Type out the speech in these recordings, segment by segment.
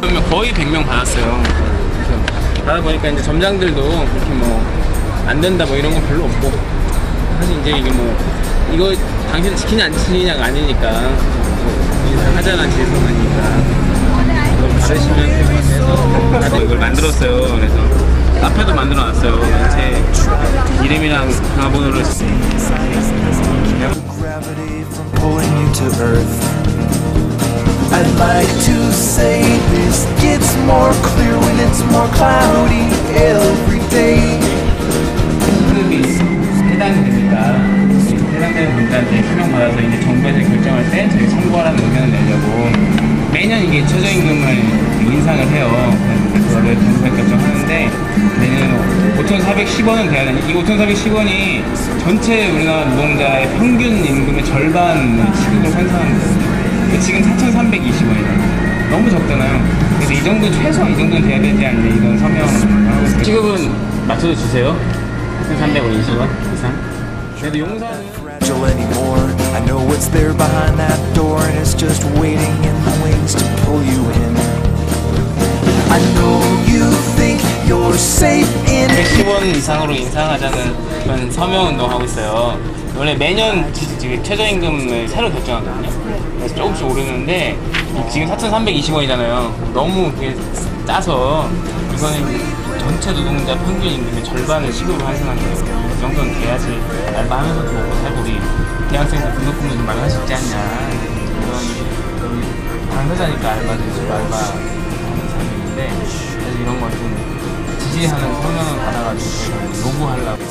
그러면 거의 100명 받았어요. 받아 보니까 이제 점장들도 그렇게 뭐 안 된다 뭐 이런 건 별로 없고 사실 이제 이게 뭐 이거 당신 지키냐 안 지키냐가 아니니까 뭐 하자가 죄송하니까 받으시면 될것 같아서 다들 이걸 만들었어요. 그래서 앞에도 만들어 놨어요. 제 이름이랑 전화번호를 like to say this gets more clear when it's more cloudy every day. 소득이 해당됩니까? 해당되는 분들한테 표명받아서 이제 정부에서 결정할 때 저희 참고하라는 의견을 내려고 매년 이게 최저임금을 인상을 해요. 그래서 그거를 정부에 결정하는데 내년 5,410원은 돼야 되니 이 5,410원이 전체 우리나라 노동자의 평균 임금의 절반 시급을 환산하는 거예요. 지금 4,320원이잖아요. 너무 적잖아요. 그래서 이 정도 최소한 이 정도는 돼야 되지 않냐 이런 서명을 하고 있어요. 시급은 맞춰서 주세요. 350원 이상. 그래도 용산은 Fragile anymore. I know what's there behind that door, and it's just waiting in the wings to pull you in. I know you think you're safe in 110원 이상으로 인상하자는 그런 서명 운동하고 있어요. 원래 매년 최저임금을 새로 결정하거든요. 그래서 조금씩 오르는데 지금 4,320원이잖아요. 너무 그게 짜서 이거는 전체 노동자 평균 임금의 절반을 시급으로 환산한 거예요. 이 정도는 돼야지 알바하면서 도 먹고 살고 우리 대학생들 등록금도 좀 많이 할수 있지 않냐. 이런 당사자니까 알바들 지금 알바 하는 사람인데 그래서 이런 걸좀 지지하는 서명을 받아가지고 요구하려고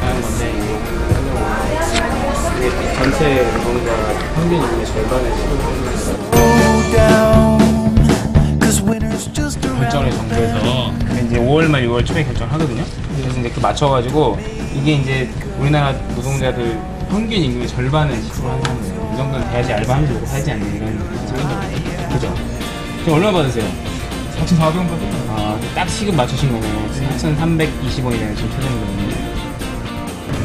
하는 건데 이게 전체 노동자 평균 임금의 절반을 around 결정을 정부에서 이제 5월 말 6월 초에 결정하거든요. 그래서 이제 그 맞춰가지고 이게 이제 우리나라 노동자들 평균 임금의 절반을 시급을 하는 거예요. 이 정도는 돼야지 알바하면서 먹고 살지 않는 이런 생각이거든요. 그죠? 지금 얼마 받으세요? 4,400원 받아요. 아, 딱 시급 맞추신 거네요. 4,320원이네요, 지금 최저임금이.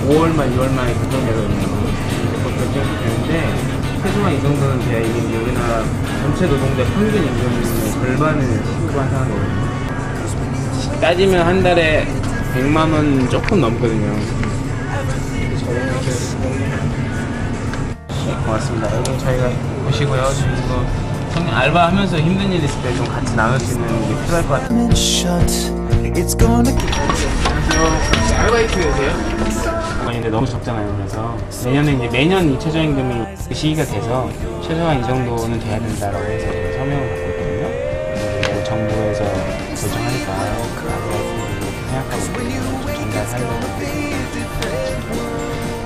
5월 말, 6월 말에 결정되거든요. 그거 결정이 되는데, 최소한 이 정도는 돼야 이게 이제 우리나라 전체 노동자 평균 임금의 절반을 시급 환산하는 거거든요. 따지면 한 달에 100만 원 조금 넘거든요. 네, 고맙습니다. 여러분 저희가 보시고요. 지금 이거 성 알바하면서 힘든 일 있을 때 좀 같이 나눌 수 있는 게 필요할 것 같아요. 안녕하세요. 아르바이트세요? 이제 너무 적잖아요. 그래서 내년에 이제 매년 이 최저임금이 그 시기가 돼서 최소한 이 정도는 돼야 된다라고 해서 제가 서명을 받고 있거든요. 이제 정부에서 결정하니까 그 이렇게 생각하고 전달하려고.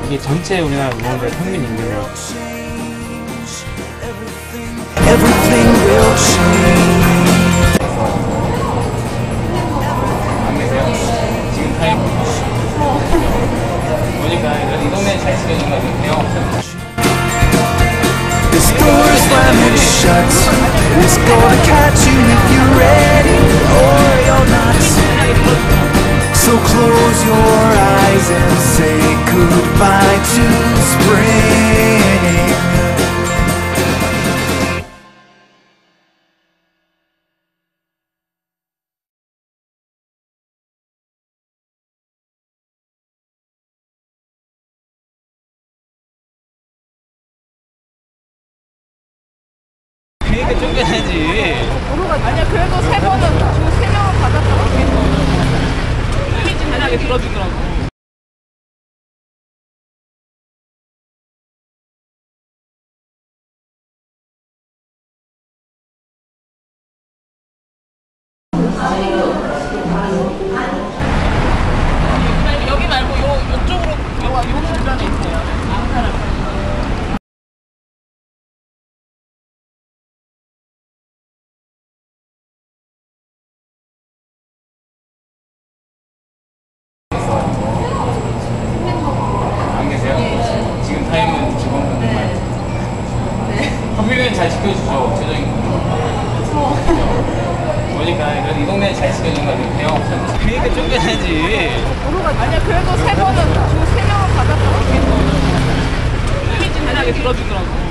이게 전체 우리나라 노동자 평균 임금의 This door is slamming shut. It's gonna catch you if you're ready or you're not. So close your eyes and say goodbye to spring. 그러니까 쫓겨나지. 아니야. 그래도 세 번은 두 세 명은 받았다고. 페이지 편하게 들어주더라고 이 동네에 잘 지켜진 거 같아요. 그러니까 쫓겨나지. 아니야 그래도 세 번은 세 명을 받았다고. 이게 진단하게 들어주더라고.